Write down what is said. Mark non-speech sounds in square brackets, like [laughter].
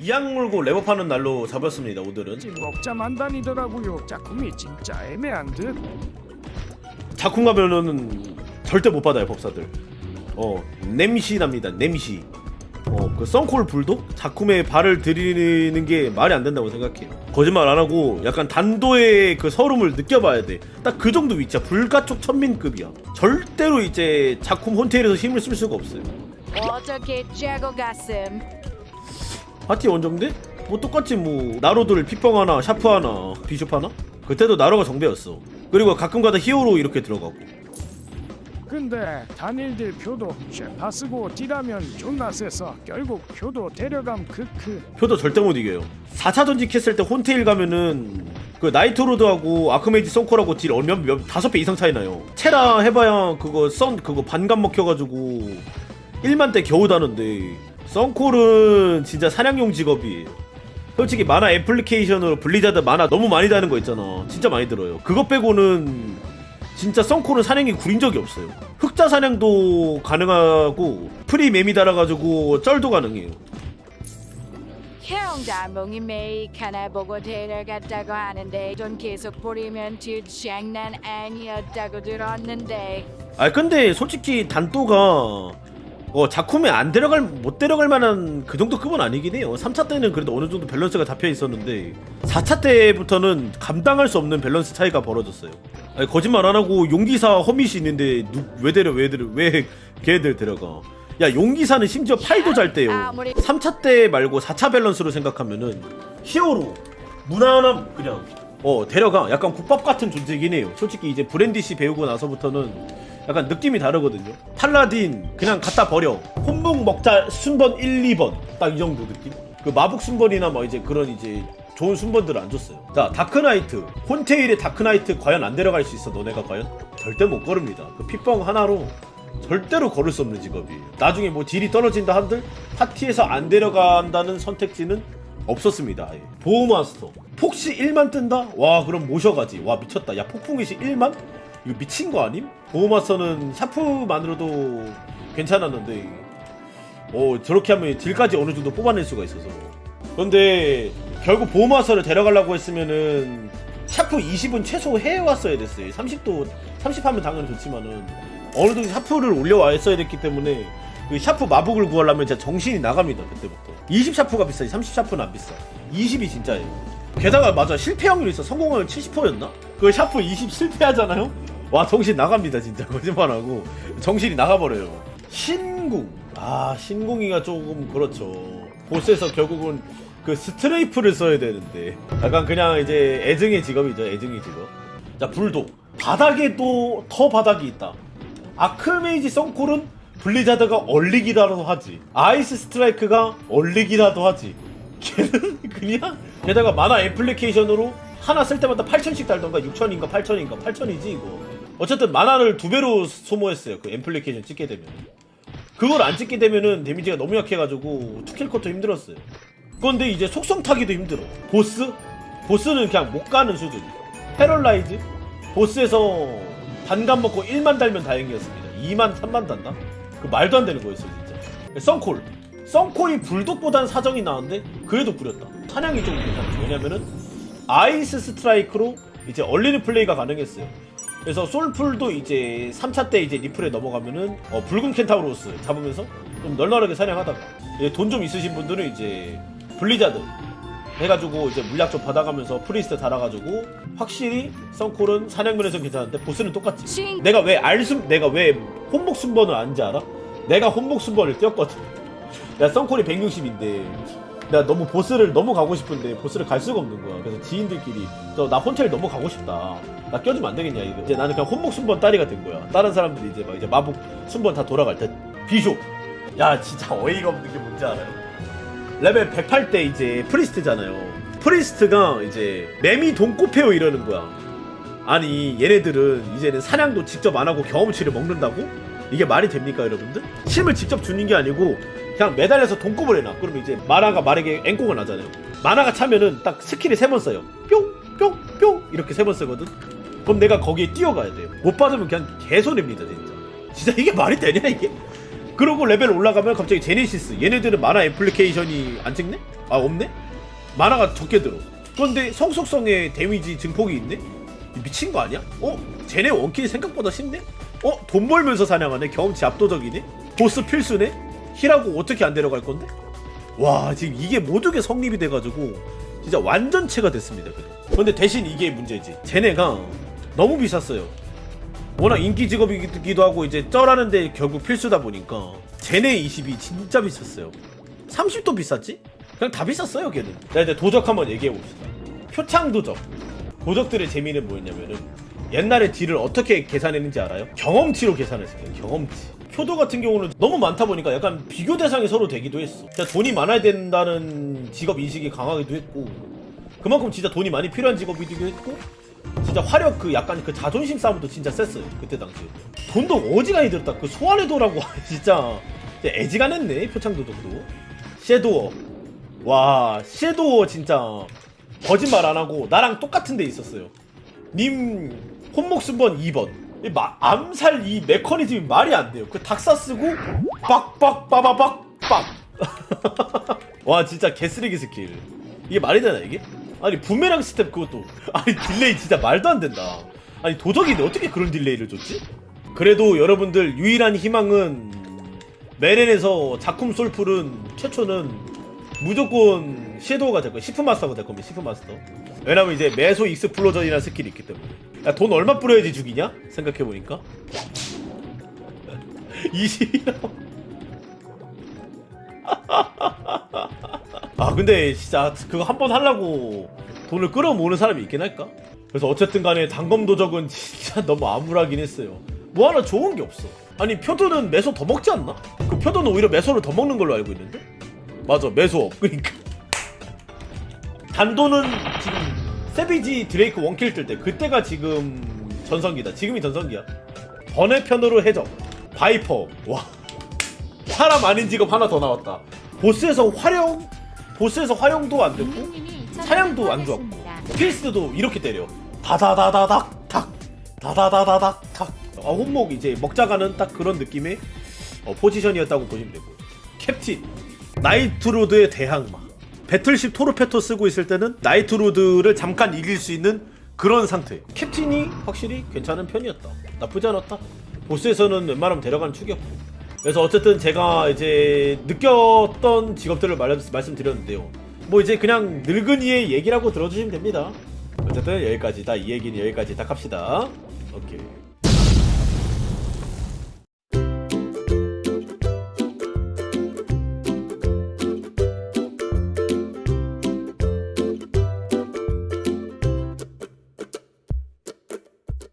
이악 물고 랩업하는 날로 잡았습니다 오늘은. 먹자만 다니더라고요. 작품이 진짜 애매한 듯. 작품 가면은 절대 못 받아요 법사들. 어 냄시 납니다 냄시. 어그 썬콜 불독 작품에 발을 들이는 게 말이 안 된다고 생각해요. 거짓말 안 하고 약간 단도의 그 서름을 느껴봐야 돼딱 그 정도 위치야. 불가촉 천민급이야. 절대로 이제 작품 혼테일에서 힘을 쓸 수가 없어요. 어떻게 짜고 갔음? 파티 원정대? 뭐 똑같이 뭐 나로들 피펑 하나 샤프 하나 비숍 하나? 그때도 나로가 정배였어 그리고 가끔가다 히어로 이렇게 들어가고 근데 단일들 표도 쉐파 쓰고 딜하면 존나 세서 결국 표도 데려감 크크. 표도 절대 못 이겨요 4차 전직 했을 때 혼테일 가면은 그 나이트로드하고 아크메이지 썬콜하고 딜 얼면 몇 다섯 배 이상 차이 나요 체라 해봐야 그거 썬 그거 반감 먹혀가지고 1만 대 겨우 다는데 썬콜은 진짜 사냥용 직업이에요 솔직히 만화 애플리케이션으로 블리자드 만화 너무 많이 다는 거 있잖아. 진짜 많이 들어요. 그거 빼고는 진짜 썬콜은 사냥이 구린 적이 없어요. 흑자 사냥도 가능하고 프리 맴이 달아가지고 쩔도 가능해요. 형 달몽이 매일 하나 보고 데려갔다고 하는데 돈 계속 부리면 뒷 장난 아니었다고 들었는데 아 근데 솔직히 단도가 어 작품에 안 데려갈 못 데려갈 만한 그 정도 급은 아니긴 해요. 3차 때는 그래도 어느 정도 밸런스가 잡혀 있었는데 4차 때부터는 감당할 수 없는 밸런스 차이가 벌어졌어요. 아니, 거짓말 안 하고 용기사 허밋이 있는데 누, 왜 데려 왜 데려 왜 걔들 데려가? 야 용기사는 심지어 팔도 잘 아무리- 3차 때 말고 4차 밸런스로 생각하면은 히어로 무난함 그냥 어 데려가. 약간 국밥 같은 존재이긴 해요. 솔직히 이제 브랜디시 배우고 나서부터는 약간 느낌이 다르거든요. 팔라딘 그냥 갖다 버려. 혼복 먹자 순번 1, 2번. 딱 이 정도 느낌? 그 마북 순번이나 뭐 이제 그런 이제 좋은 순번들을 안 줬어요. 자 다크나이트. 혼테일의 다크나이트 과연 안 데려갈 수 있어 너네가 과연? 절대 못 걸읍니다. 그 핏뻥 하나로 절대로 걸을 수 없는 직업이에요. 나중에 뭐 딜이 떨어진다 한들 파티에서 안 데려간다는 선택지는 없었습니다. 아예. 보호마스터 폭시 1만 뜬다? 와 그럼 모셔가지. 와 미쳤다. 야 폭풍이시 1만? 이거 미친 거 아님? 보호마스터는 샤프만으로도 괜찮았는데 어 저렇게 하면 딜까지 어느 정도 뽑아낼 수가 있어서 그런데 결국 보호마스터를 데려가려고 했으면은 샤프 20은 최소 해왔어야 됐어요. 30도 30 하면 당연히 좋지만은 어느 정도 샤프를 올려왔어야 됐기 때문에 그 샤프 마북을 구하려면 진짜 정신이 나갑니다 그때부터. 20 샤프가 비싸지 30 샤프는 안 비싸 20이 진짜예요. 게다가 맞아 실패 확률이 있어. 성공하면 70%였나? 그 샤프 20 실패하잖아요? 와 정신 나갑니다 진짜. [laughs] 거짓말하고. 정신이 나가버려요. 신궁. 아 신궁이가 조금 그렇죠. 보스에서 결국은 그 스트레이프를 써야 되는데. 약간 그냥 이제 애증의 직업이죠 애증의 직업. 자 불독 바닥에도 더 바닥이 있다. 아크메이지 썬콜은 블리자드가 얼리기라도 하지. 아이스 스트라이크가 얼리기라도 하지. 걔는 그냥 게다가 만화 애플리케이션으로 하나 쓸 때마다 8천씩 달던가 6천인가 8천인가 8천이지 이거. 어쨌든 만화를 두 배로 소모했어요 그 애플리케이션 찍게 되면. 그걸 안 찍게 되면은 데미지가 너무 약해가지고 투킬 컷도 힘들었어요. 그런데 이제 속성 타기도 힘들어. 보스? 보스는 그냥 못 가는 수준. 패럴라이즈? 보스에서 반감 먹고 1만 달면 다행이었습니다. 2만 3만 단다? 그 말도 안 되는 거였어요 진짜. 썬콜. 썬콜이 불독보단 사정이 나은데 그래도 구렸다. 사냥이 좀 괜찮죠 왜냐면은 아이스 스트라이크로 이제 얼리는 플레이가 가능했어요. 그래서 솔풀도 이제 3차 때 이제 리플에 넘어가면은 어, 붉은 켄타우로스 잡으면서 좀 널널하게 사냥하다가 돈 좀 있으신 분들은 이제 블리자드 해가지고 이제 물약 좀 받아가면서 프리스트 달아가지고 확실히 썬콜은 사냥면에서 괜찮은데 보스는 똑같지. 싱. 내가 왜 알숨 내가 왜 혼복 순번을 안지 알아? 내가 혼복 순번을 뛰었거든. 야 썬콜이 160인데 내가 너무 보스를 너무 가고 싶은데 보스를 갈 수가 없는 거야. 그래서 지인들끼리 너나 혼텔 너무 가고 싶다. 나 껴주면 안 되겠냐 이거. 이제 나는 그냥 혼복 순번 딸이가 된 거야. 다른 사람들이 이제 막 이제 마복 순번 다 돌아갈 때 비숍. 야 진짜 어이가 없는 게 뭔지 알아요? 레벨 108 때 이제 프리스트잖아요. 프리스트가 이제 매미 돈코페오 이러는 거야. 아니 얘네들은 이제는 사냥도 직접 안 하고 경험치를 먹는다고? 이게 말이 됩니까 여러분들? 침을 직접 주는 게 아니고 그냥 매달려서 돈꼽을 해놔. 그러면 이제 마나가 말에게 앵꼬가 나잖아요. 마나가 차면은 딱 스킬을 세번 써요. 뿅, 뿅, 뿅 이렇게 세 번 쓰거든. 그럼 내가 거기에 뛰어가야 돼요. 못 받으면 그냥 개손해입니다 진짜. 진짜 이게 말이 되냐 이게? 그러고 레벨 올라가면 갑자기 제네시스 얘네들은 만화 애플리케이션이 안 찍네? 아 없네? 만화가 적게 들어 그런데 성속성에 데미지 증폭이 있네? 미친 거 아니야? 어? 쟤네 원킬이 생각보다 쉽네? 어? 돈 벌면서 사냥하네? 경험치 압도적이네? 보스 필수네? 힐하고 어떻게 안 데려갈 건데? 와 지금 이게 모두게 성립이 돼가지고 진짜 완전체가 됐습니다 그래. 근데 대신 이게 문제지 쟤네가 너무 비쌌어요 워낙 인기 직업이기도 하고 이제 쩔하는데 결국 필수다 보니까 쟤네 20이 진짜 비쌌어요. 30도 비쌌지? 그냥 다 비쌌어요 걔는. 자 이제 도적 한번 얘기해 봅시다. 표창 도적. 도적들의 재미는 뭐였냐면은 옛날에 딜을 어떻게 계산했는지 알아요? 경험치로 계산했어요 경험치. 표도 같은 경우는 너무 많다 보니까 약간 비교 대상이 서로 되기도 했어. 진짜 돈이 많아야 된다는 직업 인식이 강하기도 했고 그만큼 진짜 돈이 많이 필요한 직업이기도 했고 진짜 화력 그 약간 그 자존심 싸움도 진짜 셌어요 그때 당시에. 돈도 어지간히 들었다. 그 소환해도라고 [laughs] 진짜. 애지간했네 표창도적도. 섀도워 와 섀도워 진짜 거짓말 안 하고 나랑 똑같은 데 있었어요. 님 혼목순번 2번. 이 마- 암살 이 메커니즘이 말이 안 돼요. 그 닥사 쓰고 빡빡 빠바박 빡 와 진짜 개쓰레기 스킬. 이게 말이 되나 이게? 아니 부메랑 스텝 그것도. 아니 딜레이 진짜 말도 안 된다. 아니 도적인데 어떻게 그런 딜레이를 줬지? 그래도 여러분들 유일한 희망은 메렌에서 작품 솔풀은 최초는 무조건 섀도우가 될 거예요 시프 마스터가 될 겁니다 시프 마스터. 왜냐면 이제 메소 익스플로전이라는 스킬이 있기 때문에. 야, 돈 얼마 뿌려야지 죽이냐? 생각해보니까. [laughs] 20이라고 [laughs] 아 근데 진짜 그거 한 번 하려고 돈을 끌어모으는 사람이 있긴 할까? 그래서 어쨌든 간에 단검 도적은 [laughs] 진짜 너무 암울하긴 했어요. 뭐 하나 좋은 게 없어. 아니 표도는 매소 더 먹지 않나? 그 표도는 오히려 매소를 더 먹는 걸로 알고 있는데? 맞아 매소 그러니까. [laughs] 단도는 지금 세비지 드레이크 원킬 뜰 때 그때가 지금 전성기다. 지금이 전성기야. 번외편으로 해적. 바이퍼 와. 사람 아닌 직업 하나 더 나왔다. 보스에서 활용 보스에서 활용도 안 됐고 사냥도 안 좋았고. 필스도 이렇게 때려. 다다다다닥 탁. 다다다다닥 탁. 아, 혼목 이제 먹자가는 딱 그런 느낌의 어, 포지션이었다고 보시면 되고. 캡틴 나이트로드의 대항마. 배틀십 토르페토 쓰고 있을 때는 나이트로드를 잠깐 이길 수 있는 그런 상태. 캡틴이 확실히 괜찮은 편이었다. 나쁘지 않았다. 보스에서는 웬만하면 데려가는 축이었고 그래서 어쨌든 제가 이제 느꼈던 직업들을 말, 말씀드렸는데요. 뭐 이제 그냥 늙은이의 얘기라고 들어주시면 됩니다. 어쨌든 여기까지다 이 얘기는 여기까지 딱 합시다. 오케이